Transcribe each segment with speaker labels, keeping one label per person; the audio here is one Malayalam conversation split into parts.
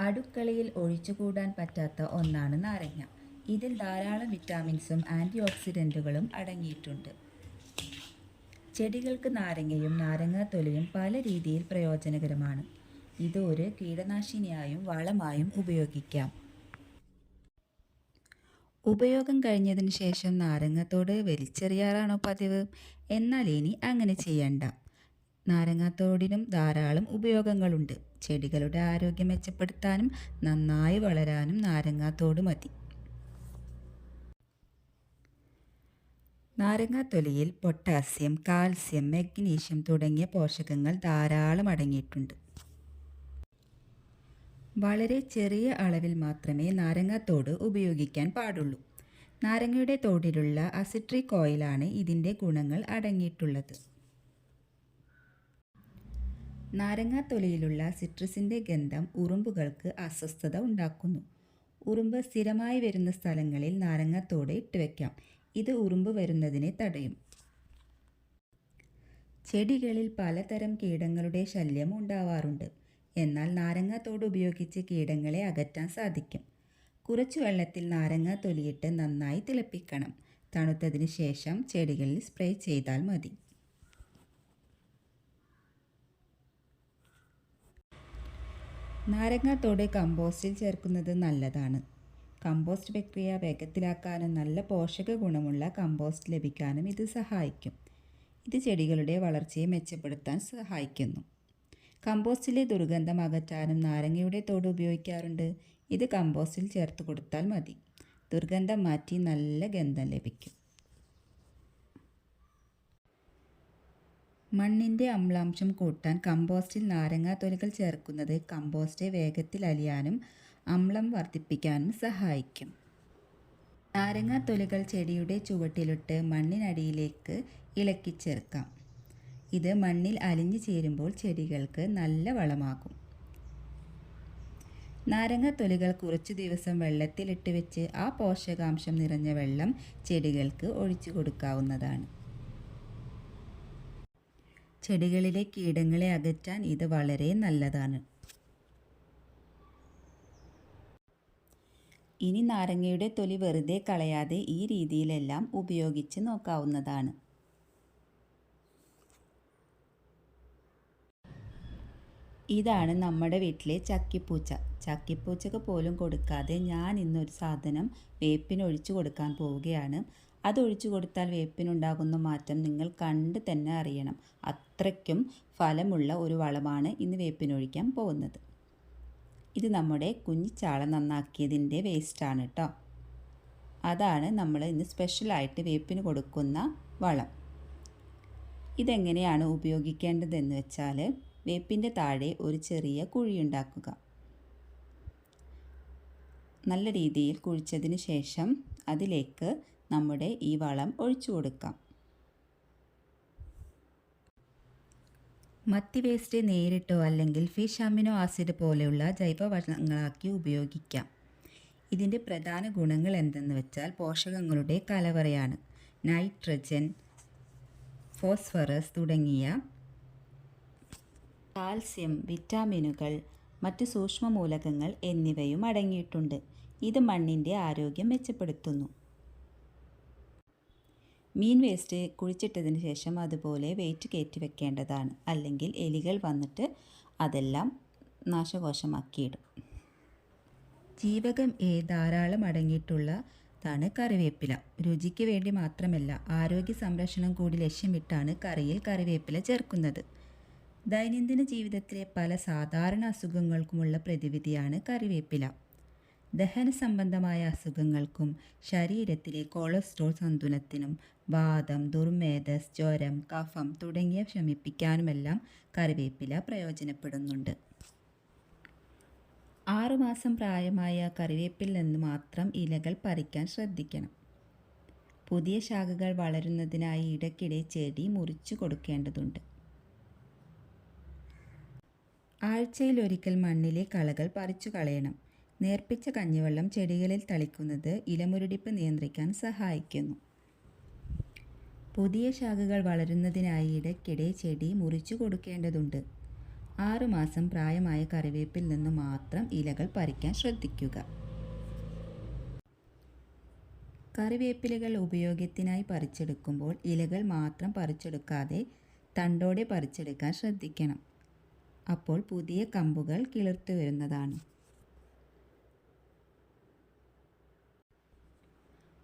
Speaker 1: അടുക്കളയിൽ ഒഴിച്ചുകൂടാൻ പറ്റാത്ത ഒന്നാണ് നാരങ്ങ. ഇതിൽ ധാരാളം വിറ്റാമിൻസും ആന്റി ഓക്സിഡന്റുകളും അടങ്ങിയിട്ടുണ്ട്. ചെടികൾക്ക് നാരങ്ങയും നാരങ്ങാത്തൊലിയും പല രീതിയിൽ പ്രയോജനകരമാണ്. ഇത് ഒരു കീടനാശിനിയായും വളമായും ഉപയോഗിക്കാം. ഉപയോഗം കഴിഞ്ഞതിന് ശേഷം നാരങ്ങത്തോട് വലിച്ചെറിയാറാണോ പതിവ്? എന്നാൽ ഇനി അങ്ങനെ ചെയ്യണ്ട. നാരങ്ങാത്തോടിനും ധാരാളം ഉപയോഗങ്ങളുണ്ട്. ചെടികളുടെ ആരോഗ്യം മെച്ചപ്പെടുത്താനും നന്നായി വളരാനും നാരങ്ങാത്തോട് മതി. നാരങ്ങാത്തൊലിയിൽ പൊട്ടാസ്യം കാൽസ്യം മഗ്നീഷ്യം തുടങ്ങിയ പോഷകങ്ങൾ ധാരാളം അടങ്ങിയിട്ടുണ്ട്. വളരെ ചെറിയ അളവിൽ മാത്രമേ നാരങ്ങാത്തോട് ഉപയോഗിക്കാൻ പാടുള്ളൂ. നാരങ്ങയുടെ തോടിലുള്ള അസിട്രിക് ഓയിലാണ് ഇതിന്റെ ഗുണങ്ങൾ അടങ്ങിയിട്ടുള്ളത്. നാരങ്ങാത്തൊലിയിലുള്ള സിട്രസിന്റെ ഗന്ധം ഉറുമ്പുകൾക്ക് അസ്വസ്ഥത ഉണ്ടാക്കുന്നു. ഉറുമ്പ് സ്ഥിരമായി വരുന്ന സ്ഥലങ്ങളിൽ നാരങ്ങാത്തോട് ഇട്ടുവെക്കാം ഇത് ഉറുമ്പ് വരുന്നതിനെ തടയും. ചെടികളിൽ പലതരം കീടങ്ങളുടെ ശല്യം ഉണ്ടാവാറുണ്ട്. എന്നാൽ നാരങ്ങാത്തോട് ഉപയോഗിച്ച് കീടങ്ങളെ അകറ്റാൻ സാധിക്കും. കുറച്ച് വെള്ളത്തിൽ നാരങ്ങ തൊലിയിട്ട് നന്നായി തിളപ്പിക്കണം. തണുത്തതിന് ശേഷം ചെടികളിൽ സ്പ്രേ ചെയ്താൽ മതി. നാരങ്ങാത്തോട് കമ്പോസ്റ്റിൽ ചേർക്കുന്നത് നല്ലതാണ്. കമ്പോസ്റ്റ് പ്രക്രിയ വേഗത്തിലാക്കാനും നല്ല പോഷക ഗുണമുള്ള കമ്പോസ്റ്റ് ലഭിക്കാനും ഇത് സഹായിക്കും. ഇത് ചെടികളുടെ വളർച്ചയെ മെച്ചപ്പെടുത്താൻ സഹായിക്കുന്നു. കമ്പോസ്റ്റിലെ ദുർഗന്ധം അകറ്റാനും നാരങ്ങയുടെ തോട് ഉപയോഗിക്കാറുണ്ട്. ഇത് കമ്പോസ്റ്റിൽ ചേർത്ത് കൊടുത്താൽ മതി. ദുർഗന്ധം മാറ്റി നല്ല ഗന്ധം ലഭിക്കും. മണ്ണിന്റെ അമ്ലാംശം കൂട്ടാൻ കമ്പോസ്റ്റിൽ നാരങ്ങാത്തൊലികൾ ചേർക്കുന്നത് കമ്പോസ്റ്റ് വേഗത്തിൽ അലിയാനും അമ്ലം വർദ്ധിപ്പിക്കാനും സഹായിക്കും. നാരങ്ങാത്തൊലികൾ ചെടിയുടെ ചുവട്ടിലിട്ട് മണ്ണിനടിയിലേക്ക് ഇളക്കി ചേർക്കാം ഇത് മണ്ണിൽ അലിഞ്ഞു ചേരുമ്പോൾ ചെടികൾക്ക് നല്ല വളമാകും. നാരങ്ങത്തൊലികൾ കുറച്ചു ദിവസം വെള്ളത്തിലിട്ട് വെച്ച് ആ പോഷകാംശം നിറഞ്ഞ വെള്ളം ചെടികൾക്ക് ഒഴിച്ചു കൊടുക്കാവുന്നതാണ്. ചെടികളിലെ കീടങ്ങളെ അകറ്റാൻ ഇത് വളരെ നല്ലതാണ്. ഇനി നാരങ്ങയുടെ തൊലി വെറുതെ കളയാതെ ഈ രീതിയിലെല്ലാം ഉപയോഗിച്ച് നോക്കാവുന്നതാണ്. ഇതാണ് നമ്മുടെ വീട്ടിലെ ചക്കിപ്പൂച്ച. ചക്കിപ്പൂച്ചക്ക് പോലും കൊടുക്കാതെ ഞാൻ ഇന്നൊരു സാധനം വേപ്പിനൊഴിച്ച് കൊടുക്കാൻ പോവുകയാണ്. അതൊഴിച്ചു കൊടുത്താൽ വേപ്പിനുണ്ടാകുന്ന മാറ്റം നിങ്ങൾ കണ്ട് തന്നെ അറിയണം. അത്രയ്ക്കും ഫലമുള്ള ഒരു വളമാണ് ഇന്ന് വേപ്പിനൊഴിക്കാൻ പോകുന്നത്. ഇത് നമ്മുടെ കുഞ്ഞിച്ചാള നന്നാക്കിയതിന്റെ വേസ്റ്റാണ് കേട്ടോ അതാണ് നമ്മൾ ഇന്ന് സ്പെഷ്യലായിട്ട് വേപ്പിന് കൊടുക്കുന്ന വളം. ഇതെങ്ങനെയാണ് ഉപയോഗിക്കേണ്ടതെന്ന് വെച്ചാൽ വേപ്പിന്റെ താഴെ ഒരു ചെറിയ കുഴിയുണ്ടാക്കുക നല്ല രീതിയിൽ കുഴിച്ചതിന് ശേഷം അതിലേക്ക് നമ്മുടെ ഈ വളം ഒഴിച്ചു കൊടുക്കാം. മത്തി വേസ്റ്റ് നേരിട്ടോ അല്ലെങ്കിൽ ഫിഷ് അമിനോ ആസിഡ് പോലെയുള്ള ജൈവവളങ്ങളാക്കി ഉപയോഗിക്കാം. ഇതിന്റെ പ്രധാന ഗുണങ്ങൾ എന്തെന്ന് വെച്ചാൽ പോഷകങ്ങളുടെ കലവറയാണ്. നൈട്രജൻ ഫോസ്ഫറസ് തുടങ്ങിയ കാൽസ്യം വിറ്റാമിനുകൾ മറ്റ് സൂക്ഷ്മമൂലകങ്ങൾ എന്നിവയും അടങ്ങിയിട്ടുണ്ട്. ഇത് മണ്ണിന്റെ ആരോഗ്യം മെച്ചപ്പെടുത്തുന്നു. മീൻ വേസ്റ്റ് കുഴിച്ചിട്ടതിന് ശേഷം അതുപോലെ വെയിറ്റ് കയറ്റി വെക്കേണ്ടതാണ്. അല്ലെങ്കിൽ എലികൾ വന്നിട്ട് അതെല്ലാം നാശകോശമാക്കിയിടും. ജീവകം എ ധാരാളം അടങ്ങിയിട്ടുള്ളതാണ് കറിവേപ്പില. രുചിക്ക് വേണ്ടി മാത്രമല്ല ആരോഗ്യ സംരക്ഷണം കൂടി ലക്ഷ്യമിട്ടാണ് കറിയിൽ കറിവേപ്പില ചേർക്കുന്നത്. ദൈനംദിന ജീവിതത്തിലെ പല സാധാരണ അസുഖങ്ങൾക്കുമുള്ള പ്രതിവിധിയാണ് കറിവേപ്പില. ദഹന സംബന്ധമായ അസുഖങ്ങൾക്കും ശരീരത്തിലെ കൊളസ്ട്രോൾ സന്തുലനത്തിനും വാദം ദുർമേധസ് ജ്വരം കഫം തുടങ്ങിയ ശമിപ്പിക്കാനുമെല്ലാം കറിവേപ്പില പ്രയോജനപ്പെടുന്നുണ്ട്. ആറുമാസം പ്രായമായ കറിവേപ്പിൽ നിന്ന് മാത്രം ഇലകൾ പറിക്കാൻ ശ്രദ്ധിക്കണം. പുതിയ ശാഖകൾ വളരുന്നതിനായി ഇടയ്ക്കിടെ ചെടി മുറിച്ചു കൊടുക്കേണ്ടതുണ്ട്. ആഴ്ചയിൽ ഒരിക്കൽ മണ്ണിലെ കളകൾ പറിച്ചു കളയണം. നേർപ്പിച്ച കഞ്ഞിവെള്ളം ചെടികളിൽ തളിക്കുന്നത് ഇലമുരടിപ്പ് നിയന്ത്രിക്കാൻ സഹായിക്കുന്നു. പുതിയ ശാഖകൾ വളരുന്നതിനായി ഇടയ്ക്കിടെ ചെടി മുറിച്ചു കൊടുക്കേണ്ടതുണ്ട്. ആറുമാസം പ്രായമായ കറിവേപ്പിൽ നിന്ന് മാത്രം ഇലകൾ പറിക്കാൻ ശ്രദ്ധിക്കുക. കറിവേപ്പിലകൾ ഉപയോഗത്തിനായി പറിച്ചെടുക്കുമ്പോൾ ഇലകൾ മാത്രം പറിച്ചെടുക്കാതെ തണ്ടോടെ പറിച്ചെടുക്കാൻ ശ്രദ്ധിക്കണം. അപ്പോൾ പുതിയ കമ്പുകൾ കിളിർത്തു വരുന്നതാണ്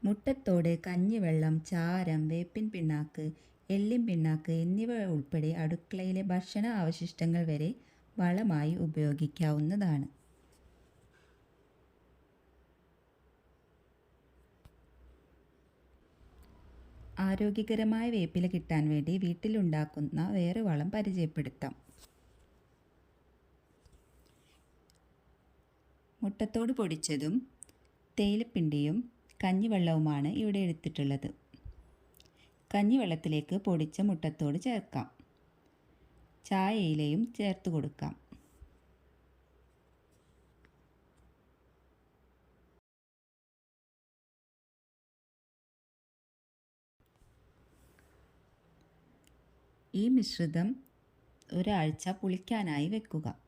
Speaker 1: മുട്ടത്തോട് കഞ്ഞിവെള്ളം ചാരം വേപ്പിൻ പിണ്ണാക്ക് എല്ലിൻ പിണ്ണാക്ക് എന്നിവ ഉൾപ്പെടെ അടുക്കളയിലെ ഭക്ഷണ അവശിഷ്ടങ്ങൾ വരെ വളമായി ഉപയോഗിക്കാവുന്നതാണ്. ആരോഗ്യകരമായ വേപ്പില കിട്ടാൻ വേണ്ടി വീട്ടിലുണ്ടാക്കുന്ന വേറെ വളം പരിചയപ്പെടുത്താം. മുട്ടത്തോട് പൊടിച്ചതും തേയിലപ്പിണ്ടിയും കഞ്ഞിവെള്ളവുമാണ് ഇവിടെ എടുത്തിട്ടുള്ളത്. കഞ്ഞിവെള്ളത്തിലേക്ക് പൊടിച്ച മുട്ടത്തോട് ചേർക്കാം. ചായയിലയും ചേർത്ത് കൊടുക്കാം. ഈ മിശ്രിതം ഒരാഴ്ച പുളിക്കാനായി വെക്കുക.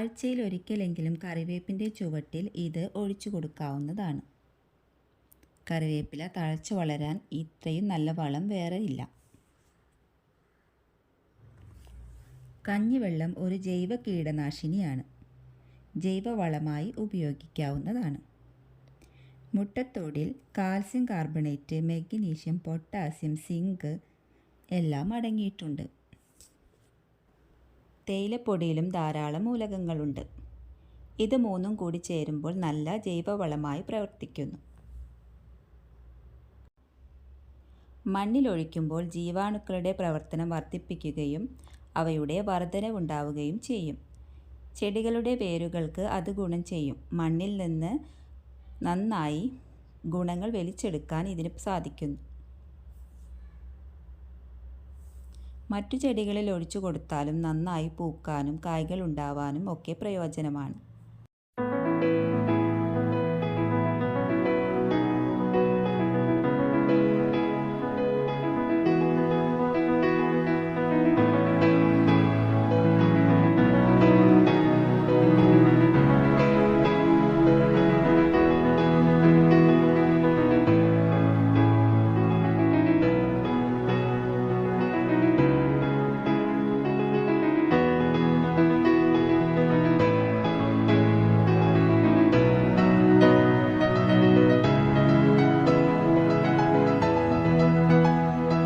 Speaker 1: ആഴ്ചയിൽ ഒരിക്കലെങ്കിലും കറിവേപ്പിന്റെ ചുവട്ടിൽ ഇത് ഒഴിച്ചു കൊടുക്കാവുന്നതാണ്. കറിവേപ്പില തഴച്ചു വളരാൻ ഇത്രയും നല്ല വളം വേറെ ഇല്ല. കഞ്ഞിവെള്ളം ഒരു ജൈവ കീടനാശിനിയാണ്. ജൈവവളമായി ഉപയോഗിക്കാവുന്നതാണ്. മുട്ടത്തോടിൽ calcium carbonate magnesium potassium zinc എല്ലാം അടങ്ങിയിട്ടുണ്ട്. തേയിലപ്പൊടിയിലും ധാരാളം മൂലകങ്ങളുണ്ട്. ഇത് മൂന്നും കൂടി ചേരുമ്പോൾ നല്ല ജൈവവളമായി പ്രവർത്തിക്കുന്നു. മണ്ണിലൊഴിക്കുമ്പോൾ ജീവാണുക്കളുടെ പ്രവർത്തനം വർദ്ധിപ്പിക്കുകയും അവയുടെ വർധനവുണ്ടാവുകയും ചെയ്യും. ചെടികളുടെ വേരുകൾക്ക് അത് ഗുണം ചെയ്യും. മണ്ണിൽ നിന്ന് നന്നായി ഗുണങ്ങൾ വലിച്ചെടുക്കാൻ ഇതിന് സാധിക്കുന്നു. മറ്റു ചെടികളിൽ ഒഴിച്ചു കൊടുത്താലും നന്നായി പൂക്കാനും കായ്കൾ ഉണ്ടാവാനും ഒക്കെ പ്രയോജനമാണ്.